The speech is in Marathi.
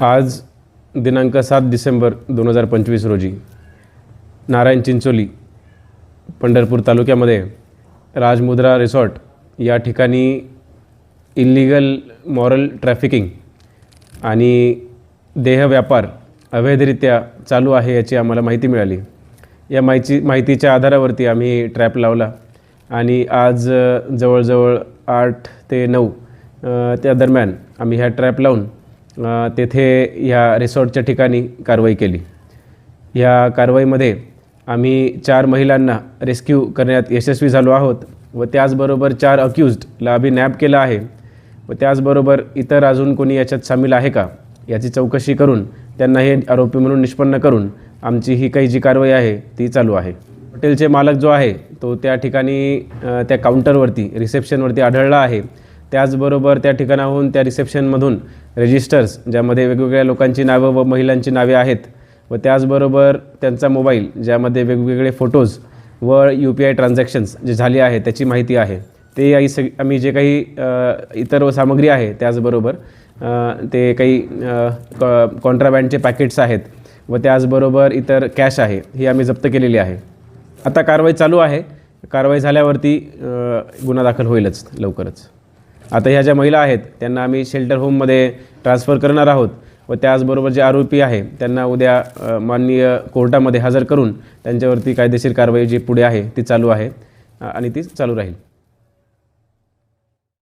आज दिनांक सात डिसेंबर दोन हजार पंचवीस रोजी नारायण चिंचोली पंढरपूर तालुक्यामध्ये राजमुद्रा रिसॉर्ट या ठिकाणी इल्लिगल मॉरल ट्रॅफिकिंग आणि देहव्यापार अवैधरित्या चालू आहे याची आम्हाला माहिती मिळाली. या माहिती माहितीच्या आधारावरती आम्ही ट्रॅप लावला आणि आज जवळजवळ आठ ते नऊ त्या दरम्यान आम्ही ह्या ट्रॅप लावून तेथे ह्या रिसॉर्टच्या ठिकाणी कारवाई केली. या कारवाईमध्ये आम्ही चार महिलांना रेस्क्यू करण्यात यशस्वी झालो आहोत व त्याचबरोबर चार अक्युज्डला आम्ही नॅप केलं आहे व त्याचबरोबर इतर अजून कोणी याच्यात सामील आहे का याची चौकशी करून त्यांना हे आरोपी म्हणून निष्पन्न करून आमची ही काही जी कारवाई आहे ती चालू आहे. हॉटेलचे मालक जो आहे तो त्या ठिकाणी त्या काउंटरवरती रिसेप्शनवरती आढळला आहे. त्याचबरोबर त्या ठिकाणाहून त्या रिसेप्शनमधून रजिस्टर्स ज्यामध्ये वेगवेगळ्या लोकांची नावं व महिलांची नावे आहेत व त्याचबरोबर त्यांचा मोबाईल ज्यामध्ये वेगवेगळे फोटोज व यू पी आय ट्रान्झॅक्शन्स जे झाले आहे त्याची माहिती आहे. ते आई सग आम्ही जे काही इतर सामग्री आहे त्याचबरोबर ते काही कॉन्ट्राबँडचे पॅकेट्स आहेत व त्याचबरोबर इतर कॅश आहे ही आम्ही जप्त केलेली आहे. आता कारवाई चालू आहे. कारवाई झाल्यावरती गुन्हा दाखल होईलच लवकरच. आता ह्या ज्या महिला आहेत त्यांना आम्ही शेल्टर होममध्ये ट्रान्सफर करणार आहोत. व त्याचबरोबर जे आरोपी आहे त्यांना उद्या माननीय कोर्टामध्ये हजर करून त्यांच्यावरती कायदेशीर कारवाई जी पुढे आहे ती चालू आहे. आणि ती चालू राहील.